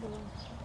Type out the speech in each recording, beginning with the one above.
Nerede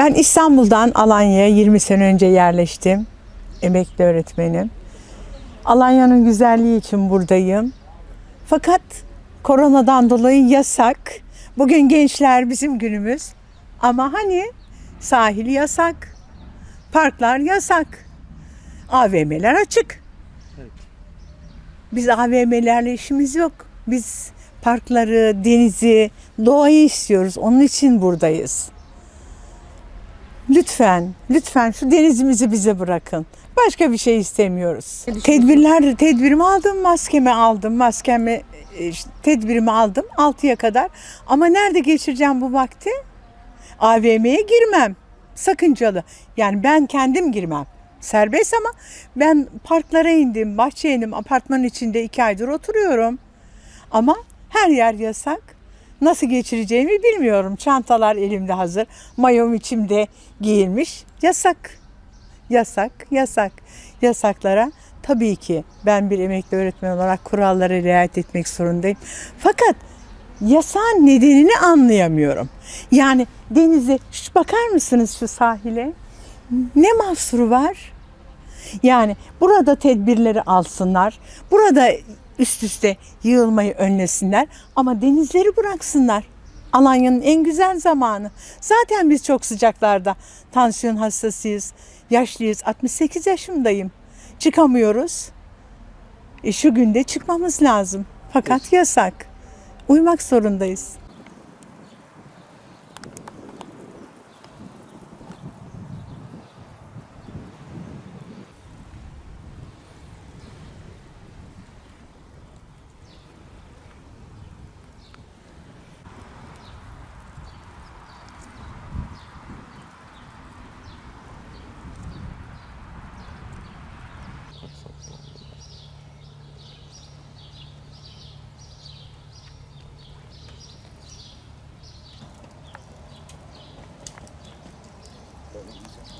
Ben İstanbul'dan Alanya'ya 20 sene önce yerleştim. Emekli öğretmenim. Alanya'nın güzelliği için buradayım. Fakat koronadan dolayı yasak. Bugün gençler bizim günümüz. Ama hani sahil yasak. Parklar yasak. AVM'ler açık. Biz AVM'lerle işimiz yok. Biz parkları, denizi, doğayı istiyoruz. Onun için buradayız. Lütfen, lütfen şu denizimizi bize bırakın. Başka bir şey istemiyoruz. Tedbirler, tedbirimi aldım, maskemi aldım, maskemi, e, tedbirimi aldım 6'ya kadar. Ama nerede geçireceğim bu vakti? AVM'ye girmem. Sakıncalı. Yani ben kendim girmem. Serbest ama ben parklara indim, bahçeye indim, apartmanın içinde iki aydır oturuyorum. Ama her yer yasak. Nasıl geçireceğimi bilmiyorum. Çantalar elimde hazır. Mayom içimde giyilmiş. Yasak. Yasak, yasak. Yasaklara tabii ki ben bir emekli öğretmen olarak kurallara riayet etmek zorundayım. Fakat yasağın nedenini anlayamıyorum. Yani denize şu bakar mısınız şu sahile? Ne mahsuru var? Yani burada tedbirleri alsınlar. Burada üst üste yığılmayı önlesinler ama denizleri bıraksınlar. Alanya'nın en güzel zamanı. Zaten biz çok sıcaklarda tansiyon hastasıyız, yaşlıyız. 68 yaşındayım. Çıkamıyoruz. E şu günde çıkmamız lazım. Fakat yasak. Uymak zorundayız. Jesus.